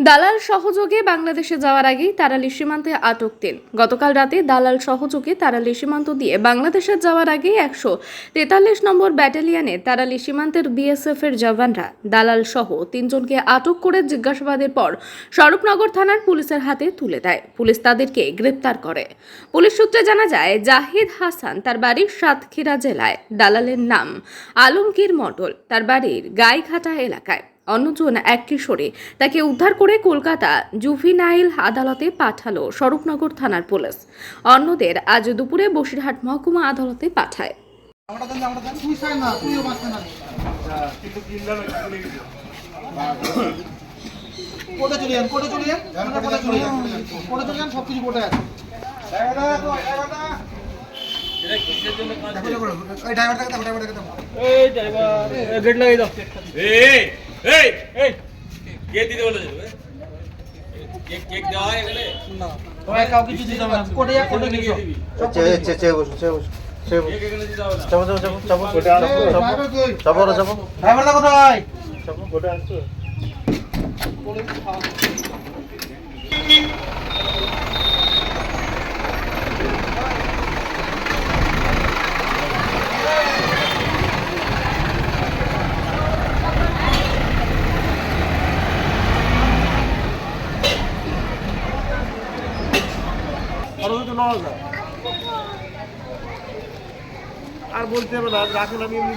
দালাল সহযোগে বাংলাদেশে যাওয়ার আগেই তারালি সীমান্তে আটক তিন। গতকাল রাতে দালাল সহযোগে তারালি সীমান্ত দিয়ে বাংলাদেশে যাওয়ার আগেই একশো তেতাল্লিশ নম্বর ব্যাটালিয়নের তারালি সীমান্তের বিএসএফ এর জওয়ানরা দালাল সহ তিনজনকে আটক করে জিজ্ঞাসাবাদের পর স্বরূপনগর থানার পুলিশের হাতে তুলে দেয়। পুলিশ তাদেরকে গ্রেপ্তার করে। পুলিশ সূত্রে জানা যায়, জাহিদ হাসান তার বাড়ি সাতক্ষীরা জেলায়। দালালের নাম আলমগীর মণ্ডল। তার বাড়ির গাইঘাটা এলাকায়। অন্যজন এক কিশোরে। তাকে উদ্ধার করে কলকাতা জুভিনাইল আদালতে পাঠালো স্বরূপনগর থানার পুলিশ। অন্যদের আজ দুপুরে বসিরহাট মহকুমা আদালতে পাঠায়। কোটে চলে যান কোটে চলে যান। কোটে চলে যান কোটে চলে যান। সব কিছু কোটে আছে। ওই ড্রাইভারটাকে দাও ড্রাইভারটাকে দাও। এই এই এই কে দিতে বলেছে কেক কেক দেওয়া এখানে? ওই কাউকে কিছু দিতে না। কোটে যা কোটে সব কোটে চেয়ে চেয়ে বসো চেয়ে বসো না। চাপো চাপো চাপো চাপো চাপো রে চাপো ড্রাইভারটা কোথায়? চাপো গোটা আসছো। আর বলতে হবে না রাখেন আমি এমনি